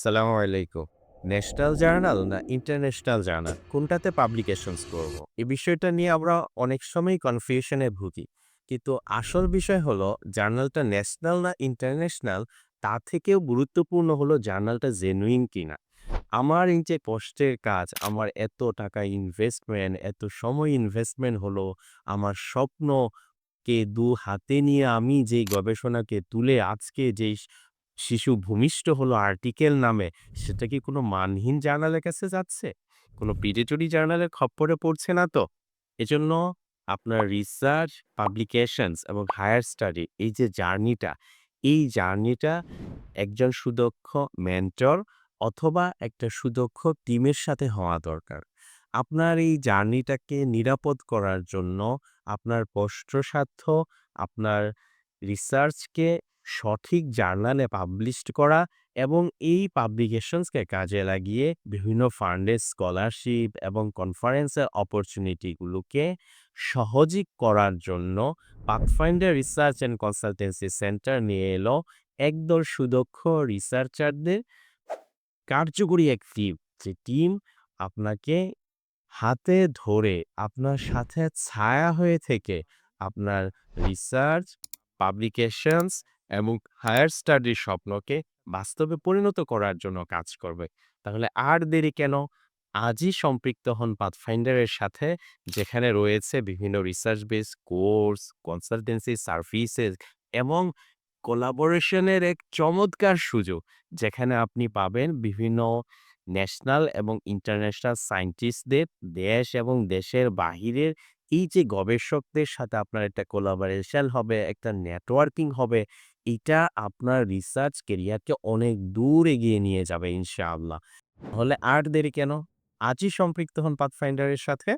সালামু আলাইকুম। National journal না ইন্টারন্যাশনাল জার্নাল কোনটাতে পাবলিকেশনস করব? এই বিষয়টা নিয়ে আমরা অনেক সময়ই কনফিউশন ভুগি। কিন্তু আসল বিষয় হলো জার্নালটা ন্যাশনাল না ইন্টারন্যাশনাল তার থেকেও গুরুত্বপূর্ণ হলো জার্নালটা জেনুইন কিনা। আমার এই যে কষ্টের কাজ, আমার এত টাকা ইনভেস্টমেন্ট, এত সময় ইনভেস্টমেন্ট হলো, আমার স্বপ্নকে দু হাতে নিয়ে আমি যেই গবেষণাকে তুলে আজকে যেই শিশু ভূমিষ্ঠ হলো আর্টিকেল নামে, সেটা কি কোনো মানহীন জার্নালের কাছে যাচ্ছে? কোনো পিডেটরি জার্নালের খপ্পরে পড়ছে না তো? এজন্য আপনার রিসার্চ, পাবলিকেশনস এবং হায়ার স্টাডি এই যে জার্নিটা, এই জার্নিটা একজন সুদক্ষ মেন্টর অথবা একটা সুদক্ষ টিমের সাথে হওয়া দরকার। আপনার এই জার্নিটাকে নিরাপদ করার জন্য আপনার কষ্টসাধ্য, আপনার রিসার্চকে সঠিক জার্নালে পাবলিশড করা এবং এই পাবলিকেশনসকে কাজে লাগিয়ে বিভিন্ন ফান্ডের স্কলারশিপ এবং কনফারেন্সের অপরচুনিটিগুলোকে সহজই করার জন্য Pathfinder research and consultancy centre নিয়ে এলো একদল সুদক্ষ রিসার্চারদের কার্যকরী এক টিম। যে টিম আপনাকে হাতে ধরে আপনার সাথে ছায়া হয়ে থেকে আপনার রিসার্চ, পাবলিকেশনস এবং হায়ার স্টাডির স্বপ্নকে বাস্তবে পরিণত করার জন্য কাজ করবে। তাহলে আর দেরি কেন? আজই সম্পৃক্ত হন পাথফাইন্ডারের সাথে যেখানে রয়েছে বিভিন্ন research base course, consultancy services এবং কোলাবোরেশনের এক চমৎকার সুযোগ। যেখানে আপনি পাবেন বিভিন্ন ন্যাশনাল এবং ইন্টারন্যাশনাল সায়েন্টিস্টদের দেশ এবং দেশের বাহিরের এই যে গবেষকদের সাথে আপনার একটা কোলাবোরেশন হবে, একটা নেটওয়ার্কিং হবে, এটা আপনার রিসার্চ কেরিয়ারকে অনেক দূর এগিয়ে নিয়ে যাবে ইনশাআল্লাহ। তাহলে আর দেরি কেন? আজই সম্পৃক্ত হন পাথফাইন্ডারের সাথে।